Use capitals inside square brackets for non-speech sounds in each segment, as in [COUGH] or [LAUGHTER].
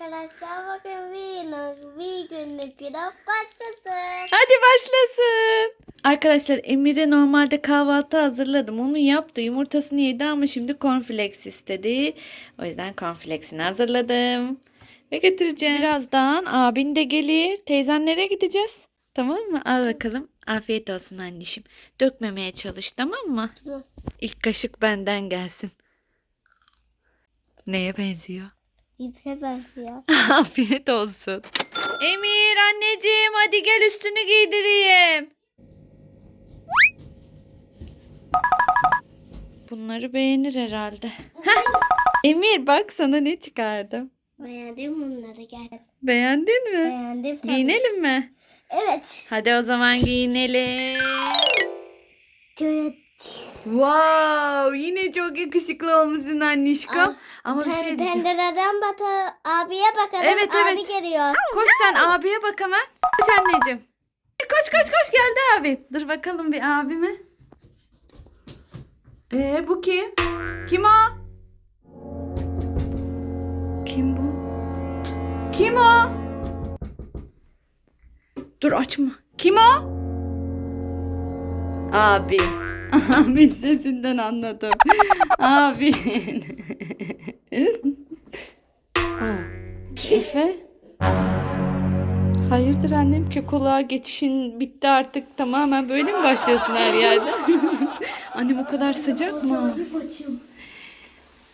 arkadaşlar bakın bir, bir günlük günah başlasın. Hadi başlasın. Arkadaşlar Emir'e normalde kahvaltı hazırladım. Onu yaptı. Yumurtasını yedi ama şimdi cornflakes istedi. O yüzden cornflakes'ini hazırladım. Ve getireceğim. Birazdan abin de gelir. Teyzenlere gideceğiz. Tamam mı? Al bakalım. Afiyet olsun anneciğim. Dökmemeye çalış tamam mı? İlk kaşık benden gelsin. Neye benziyor? İpe benziyor. [LAUGHS] Afiyet olsun. Emir anneciğim hadi gel üstünü giydireyim. Bunları beğenir herhalde. Heh. Emir bak sana ne çıkardım. Beğendim bunları gel. Beğendin mi? Beğendim tabii. Giyinelim mi? Evet. Hadi o zaman giyinelim. Wow, yine çok yakışıklı olmuşsun annişko. Aa, Ama bir şey diyeceğim. pencereden bata abiye bakalım. Evet, Abi evet. geliyor. Koş sen abiye bak hemen. Koş anneciğim. Koş koş koş geldi abi. Dur bakalım bir abime. Ee bu kim? Kim o? Kim bu? Kim o? Dur açma. Kim o? Abi. Abin sesinden anladım. Abi. Aa, Efe. Hayırdır annem kekoluğa geçişin bitti artık tamamen böyle mi başlıyorsun her yerde? annem o kadar sıcak mı?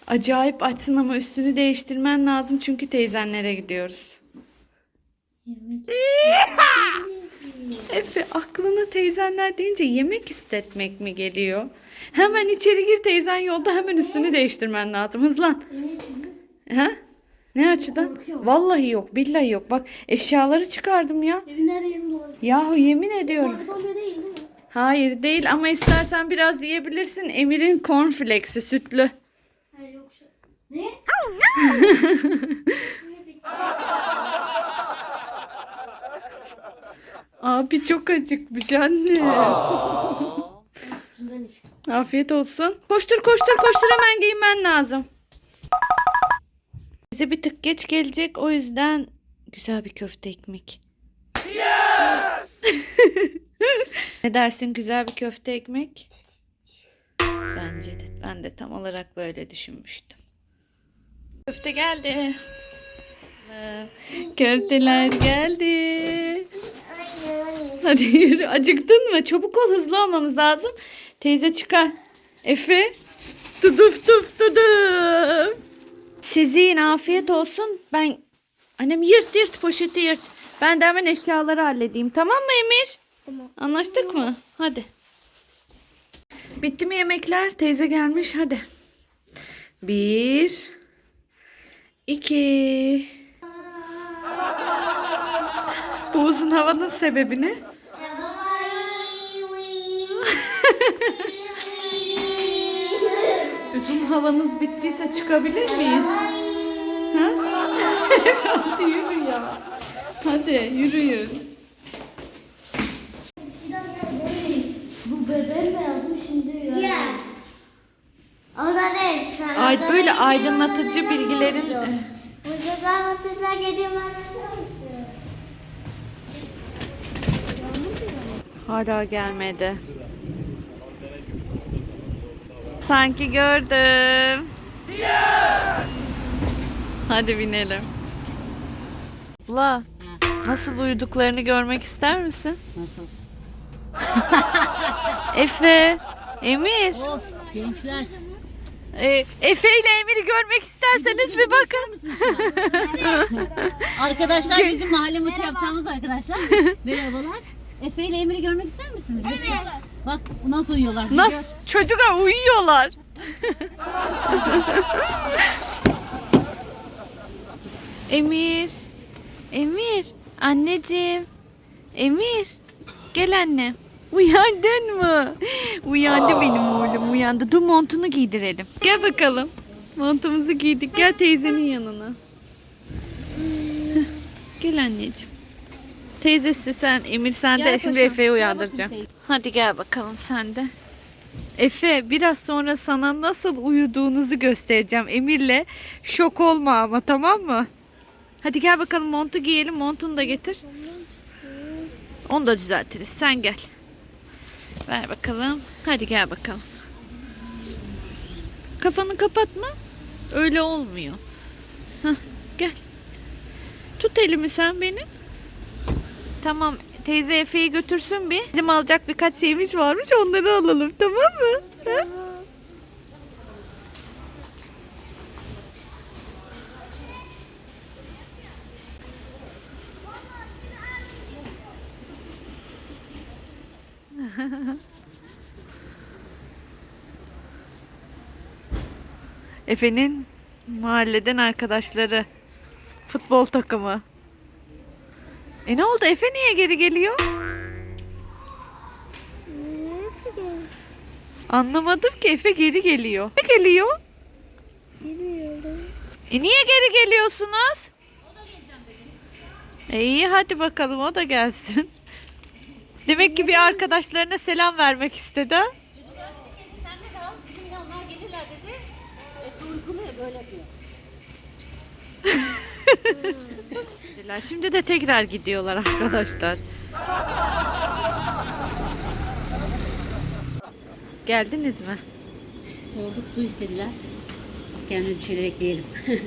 Acayip açsın ama üstünü değiştirmen lazım çünkü teyzenlere gidiyoruz. [LAUGHS] Efe aklına teyzenler deyince yemek istetmek mi geliyor? Hemen içeri gir teyzen yolda hemen üstünü değiştirmen lazım. Hızlan. Ha? Ne açıdan? Vallahi yok, billahi yok. Bak eşyaları çıkardım ya. Yahu yemin ediyorum. Hayır değil ama istersen biraz yiyebilirsin. Emir'in cornflakes'i sütlü. Hayır yoksa. Ne? [LAUGHS] Abi çok acıkmış anne. Bundan işte. Afiyet olsun. Koştur koştur koştur hemen giyinmen lazım. Bize bir tık geç gelecek o yüzden güzel bir köfte ekmek. [LAUGHS] ne dersin güzel bir köfte ekmek? Bence de. Ben de tam olarak böyle düşünmüştüm. Köfte geldi. Ee, Köfteler geldi. Hadi yürü. Acıktın mı? Çabuk ol hızlı olmamız lazım. Teyze çıkar. Efe. Tuduf tuf tuduf. Sizin afiyet olsun. Ben annem yırt yırt poşeti yırt. Ben de hemen eşyaları halledeyim. Tamam mı Emir? Tamam. Anlaştık mı? Hadi. Bitti mi yemekler? Teyze gelmiş. Hadi. Bir. iki. Bu uzun havanın sebebi ne? [LAUGHS] Uzun havanız bittiyse çıkabilir miyiz? Ha? [LAUGHS] Hadi yürü ya. Hadi yürüyün. Bu bebeğim beyazım şimdi ya. Ona değil. Ay böyle aydınlatıcı bilgilerin Burada ben mesela hala gelmedi. Sanki gördüm. Hadi binelim. Abla, nasıl uyuduklarını görmek ister misin? Nasıl? [LAUGHS] Efe, Emir. Oh gençler. E, Efe ile Emir'i görmek isterseniz bir bakın. [LAUGHS] Arkadaşlar bizim mahalle maçı yapacağımız arkadaşlar. [LAUGHS] Merhabalar. Efe ile Emir'i görmek ister misiniz? Evet. Bak nasıl uyuyorlar. bir Nasıl? Çocuklar uyuyorlar. [LAUGHS] Emir. Emir. Anneciğim. Emir. Gel anne. Uyandın mı? Uyandı benim oğlum uyandı. Dur montunu giydirelim. Gel bakalım. Montumuzu giydik. Gel teyzenin yanına. Gel anneciğim. Teyzesi sen, Emir sen de Gel şimdi paşam. Efe'yi Gel uyandıracağım. bakayım Hadi gel bakalım sen de. Efe biraz sonra sana nasıl uyuduğunuzu göstereceğim Emir'le. Şok olma ama tamam mı? Hadi gel bakalım montu giyelim. Montunu da getir. Onu da düzeltiriz. Sen gel. Ver bakalım. Hadi gel bakalım. Kafanı kapatma. Öyle olmuyor. Hah, gel. Tut elimi sen benim. Tamam. Teyze Efe'yi götürsün bir. Bizim alacak birkaç şeyimiz varmış. Onları alalım. Tamam mı? [LAUGHS] Efe'nin mahalleden arkadaşları. Futbol takımı. E ne oldu? Efe niye geri geliyor? Anlamadım ki Efe geri geliyor. Ne geliyor? Bilmiyorum. E niye geri geliyorsunuz? E iyi hadi bakalım o da gelsin. Demek ki bir arkadaşlarına selam vermek istedi. ha? Sen de kal. Bizimle onlar gelirler dedi. Ya böyle yapıyor. [LAUGHS] Dediler. Şimdi de tekrar gidiyorlar arkadaşlar. Geldiniz mi? Sorduk su istediler. Biz kendimize bir şeyler ekleyelim. [LAUGHS]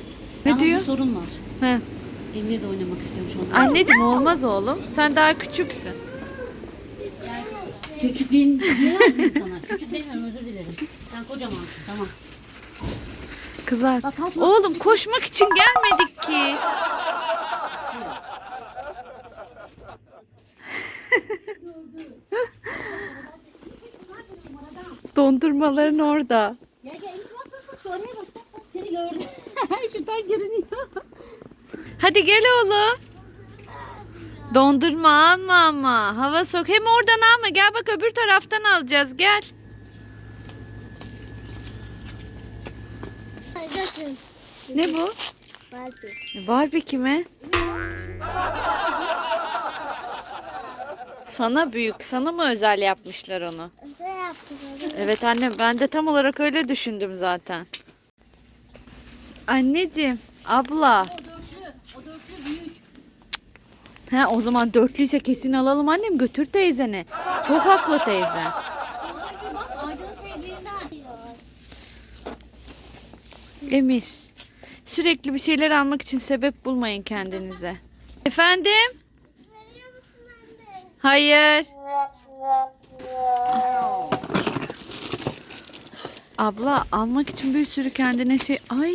Ne Ama diyor? bir sorun var. He. Emir de oynamak istiyormuş onunla. Anneciğim olmaz oğlum. Sen daha küçüksün. Küçüklüğün diyemez miyim sana? Küçük demiyorum özür dilerim. Sen kocamansın tamam. Kızar. Bak, kalkma. Oğlum koşmak için gelmedik ki. Dondurmaların orada. Gel gel bak bak bak şu araya bak. bak, bak. Seni gördüm. [LAUGHS] Şuradan görünüyor. Hadi gel oğlum. Dondurma alma ama. Hava sok. Hem oradan alma. Gel bak öbür taraftan alacağız. Gel. Ne bu? Barbie. Barbie kime? [LAUGHS] Sana büyük. Sana mı özel yapmışlar onu? Özel yaptım. Evet annem ben de tam olarak öyle düşündüm zaten. Anneciğim, abla. O dörtlü. O dörtlü büyük. He o zaman dörtlüyse kesin alalım annem götür teyzene. Çok haklı teyze. Emir. Sürekli bir şeyler almak için sebep bulmayın kendinize. Efendim? Hayır. Abla almak için bir sürü kendine şey... Ay.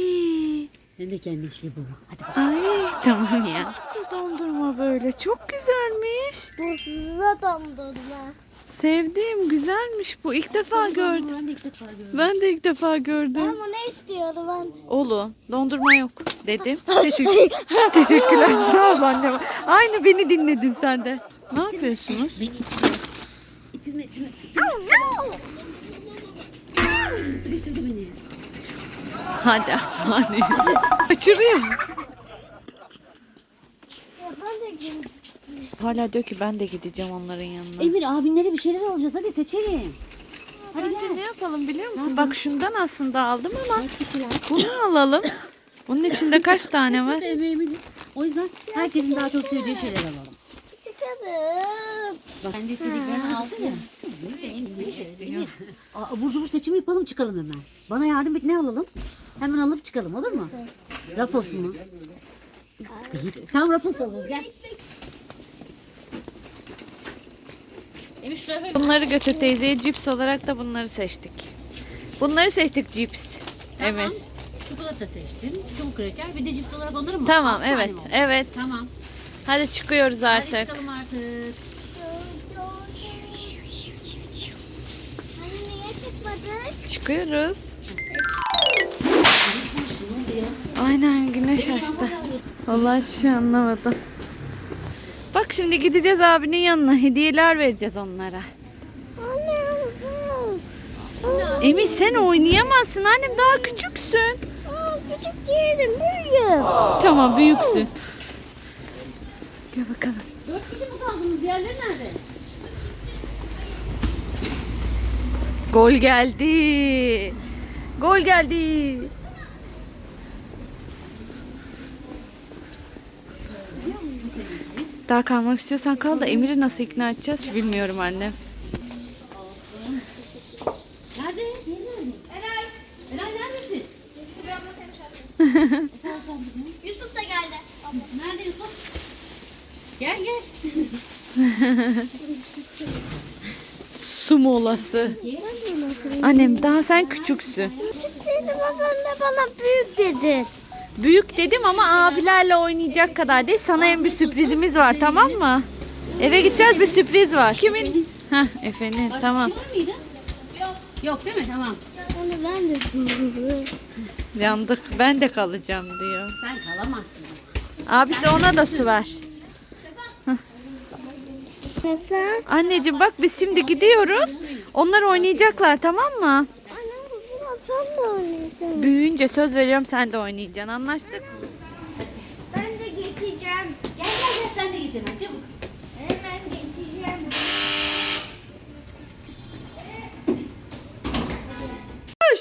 Sen de kendi şey bulma. Hadi Ay tamam ya. Dondurma böyle çok güzelmiş. Bu size dondurma. Sevdim güzelmiş bu. İlk defa gördüm. Ben de ilk defa gördüm. Ben de ilk defa gördüm. Ama ne istiyordu ben? Oğlum dondurma yok dedim. Teşekkür Teşekkürler. [LAUGHS] Sağ ol annem. Aynı beni dinledin sen de. Ne yapıyorsunuz? Beni itme. İtme itme. Sıkıştırdı beni. Hadi hadi. Kaçırıyor. Hala diyor ki ben de gideceğim onların yanına. Emir abinlere bir şeyler alacağız hadi seçelim. Hadi Bence gel. ne yapalım biliyor musun? Bak şundan aslında aldım ama Kaç kişi var? bunu alalım. Bunun içinde kaç tane var? O yüzden herkesin daha çok seveceği şeyler alalım. Bak kendi istediklerini aldı ya. Aa, Abur cubur seçimi yapalım çıkalım hemen. Bana yardım et ne alalım? Hemen alıp çıkalım olur mu? Ruffles mı? Tam Ruffles alırız gel. Bunları götür teyzeye cips olarak da bunları seçtik. Bunları seçtik cips. Evet. Çikolata seçtim. Çubuk kraker. Bir de cips olarak alır mı? Tamam Altı tane evet mi oldu? evet. Tamam. Hadi çıkıyoruz Hadi artık. çıkalım artık. Hani niye çıkmadık? Çıkıyoruz. Aynen güneş açtı. Vallahi hiçbir şey anlamadım. Bak şimdi gideceğiz abinin yanına. Hediyeler vereceğiz onlara. Anne. Emir sen oynayamazsın annem daha küçüksün. Aa, küçük değilim büyüğüm. Tamam büyüksün. Gel bakalım. Dört kişi mi kaldınız? Diğerleri nerede? Gol geldi. Gol geldi. daha kalmak istiyorsan kal da Emir'i nasıl ikna edeceğiz bilmiyorum anne. Nerede? Nerede? Eray. Eray neredesin? Bir abla seni çağırıyor. [LAUGHS] Yusuf da geldi. Nerede Yusuf? Gel gel. Su molası. Annem daha sen küçüksün. Küçük dedi da bana büyük dedi. Büyük dedim ama abilerle oynayacak kadar değil. Sana hem bir sürprizimiz var tamam mı? Eve gideceğiz bir sürpriz var. Kimin? Heh Efe'nin tamam. Mıydı? Yok. Yok değil mi? Tamam. Onu ben de. Yandık ben de kalacağım diyor. Sen kalamazsın. Abisi ona da su ver. Anneciğim bak biz şimdi gidiyoruz. Onlar oynayacaklar tamam mı? Sen de oynayacaksın. Büyüyünce söz veriyorum sen de oynayacaksın anlaştık. Ben de geçeceğim. Gel gel gel sen de geçeceksin çabuk. Hemen geçeceğim. Koş.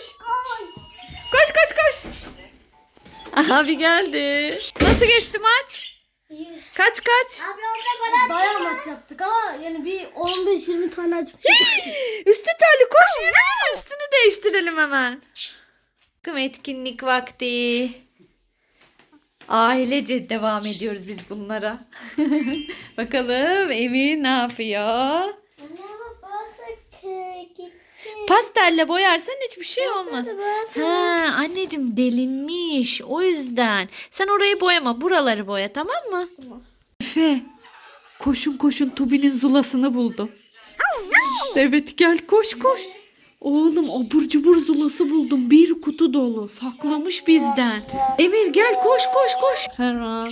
Koş koş koş. Abi geldi. Nasıl geçti maç? Kaç kaç? Abi orada kadar bayağı maç yaptık ama yani bir 15-20 tane açıp Üstü terli koş yürü yürü üstünü değiştirelim hemen. Bakın etkinlik vakti. Ailece devam ediyoruz biz bunlara. [LAUGHS] Bakalım Emir ne yapıyor? Pastelle boyarsan hiçbir şey olmaz. Ha anneciğim delinmiş o yüzden. Sen orayı boyama buraları boya tamam mı? Tamam. Efe koşun koşun Tubi'nin zulasını buldum. Evet gel koş koş. Oğlum abur cubur zulası buldum. Bir kutu dolu. Saklamış bizden. Emir gel koş koş koş. Tamam.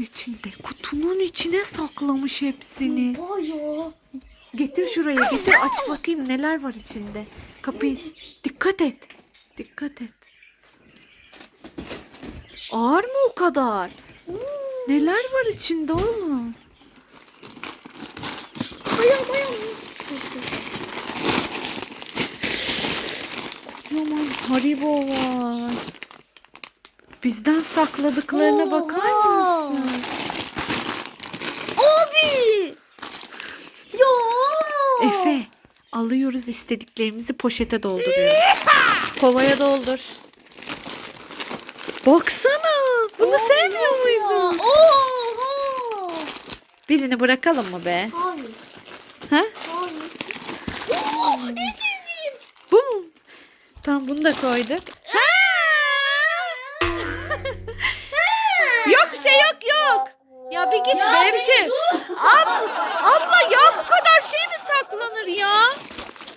İçinde. Kutunun içine saklamış hepsini. Getir şuraya getir aç bakayım neler var içinde. Kapıyı dikkat et. Dikkat et. Ağır mı o kadar? Neler var içinde oğlum? Bayağı bayağı. Aman haribo var. Bizden sakladıklarına bakar Oha. mısın? Abi. Ya. Efe alıyoruz istediklerimizi poşete dolduruyoruz. Kovaya doldur. Baksana. Bunu sevmiyor muydun? Oha. Birini bırakalım mı be? Hayır. Ha? Hayır. Oo, ne sevdiğim. Bu mu? Tamam bunu da koyduk. [LAUGHS] yok bir şey yok yok. Ya bir git böyle bir şey. Ab, abla ya bu kadar şey mi saklanır ya?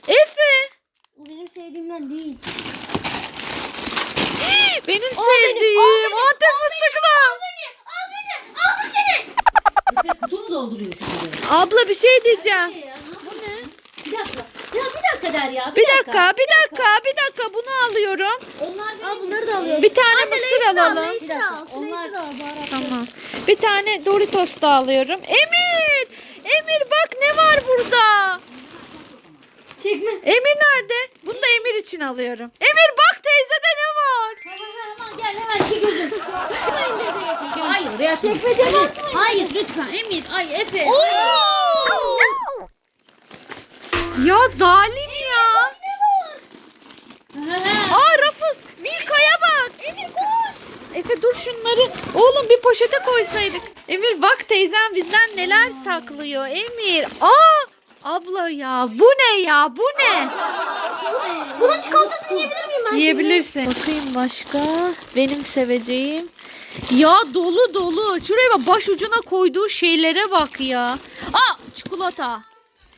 Efe. Benim sevdiğimden değil. Benim Al beni, sevdiğim al beni, Antep fıstıklı. Al kutu mu dolduruyorsun buraya? Abla bir şey diyeceğim. Ya, bu ne? Bir dakika. Ya bir dakika der ya. Bir dakika, bir dakika, bir dakika bunu alıyorum. Onlar benim. Al bunları da alıyorum. Bir tane mısır alalım. Layıs'ı da al. Onlar- Layıs'ı da al. Tamam. Bir tane Doritos da alıyorum. Emir! Emir bak ne var burada? Çekme. Emir nerede? Bunu da Emir için alıyorum. Emir bak teyzede ne var? Hemen hemen gel hemen iki gözüm. Çıkmayın dedi. Hayır oraya açma. Çekmecemi Hayır, açmayın. Hayır lütfen Emir. Ay Efe. Ya zalim ya. Aa Rafız Milka'ya bak. Emir koş. Efe dur şunları. Oğlum bir poşete koysaydık. Emir bak teyzem bizden neler saklıyor. Emir. Aa abla ya bu ne ya bu ne? Bunun çikolatasını yiyebilir miyim ben Yiyebilirsin. Bakayım başka. Benim seveceğim. Ya dolu dolu. Şuraya bak baş ucuna koyduğu şeylere bak ya. Aa çikolata.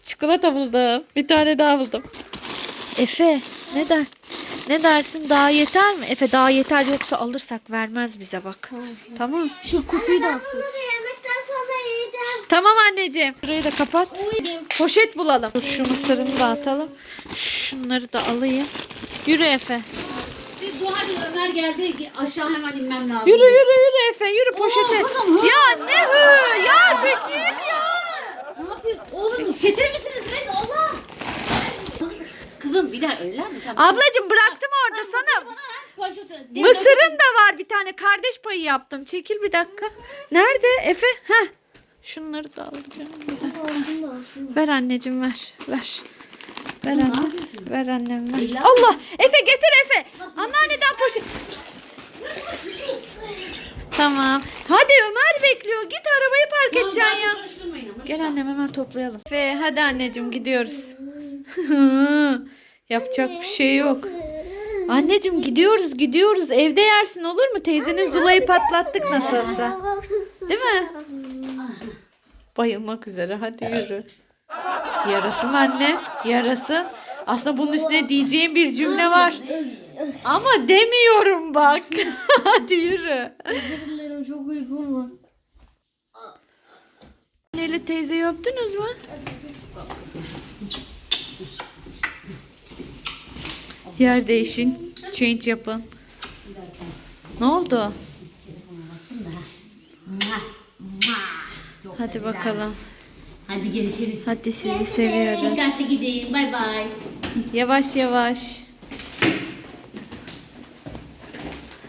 Çikolata buldum. Bir tane daha buldum. Efe ne der? Ne dersin daha yeter mi? Efe daha yeter yoksa alırsak vermez bize bak. Tamam. Şu kutuyu da al. Bunları yemekten sonra yiyeceğim. Tamam anneciğim. Burayı da kapat. Poşet bulalım. Dur şu mısırını da atalım. Şunları da alayım. Yürü Efe. Dua diyor Ömer geldi. Aşağı hemen inmem lazım. Yürü yürü yürü Efe yürü poşete. hı. Ya ne hı ya çekil ya. Ne yapıyorsun? Oğlum çetir misiniz? Ne? Allah. Kızım bir daha evlen mi? Tamam. Ablacım bıraktım orada sana. Mısırın da var bir tane. Kardeş payı yaptım. Çekil bir dakika. Nerede Efe? Heh. Şunları da alacağım. Ver anneciğim ver. Ver. Ver anne. Ver annem ver. Allah! Efe getir Efe. Anneanneden poşet. Tamam. Hadi Ömer bekliyor. Git arabayı park edeceksin ya. Gel annem hemen toplayalım. Efe hadi anneciğim gidiyoruz. [LAUGHS] Yapacak bir şey yok. Anneciğim gidiyoruz gidiyoruz. Evde yersin olur mu? Teyzenin zulayı patlattık nasılsa. Değil mi? Bayılmak üzere. Hadi yürü. Yarasın anne. Yarasın. Aslında bunun üstüne diyeceğim bir cümle var. Ama demiyorum bak. [LAUGHS] Hadi yürü. Benim çok uykum var. Anneli teyzeyi öptünüz mü? Yer değişin. Change yapın. Ne oldu? Hadi bakalım. Hadi görüşürüz. Hadi sizi seviyoruz. Dikkatli gidin. Bay bay. Yavaş yavaş.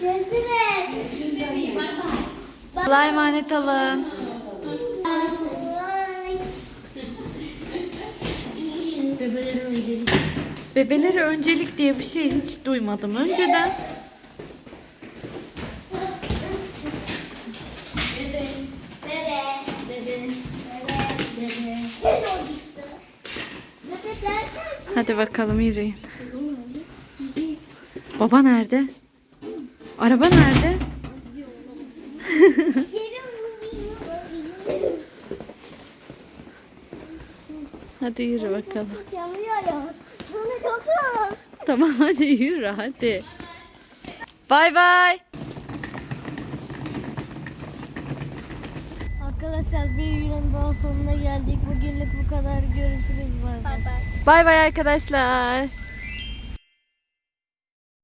Görüşürüz. Allah'a emanet olun. Bebelere öncelik diye bir şey hiç duymadım önceden. Hadi bakalım yürüyün. Baba nerede? Araba nerede? [LAUGHS] Hadi yürü bakalım. Tamam hadi yürü hadi. Bay bay. Arkadaşlar bir sonuna geldik. Bugünlük bu kadar. Görüşürüz. Bay bay. Bay bay arkadaşlar.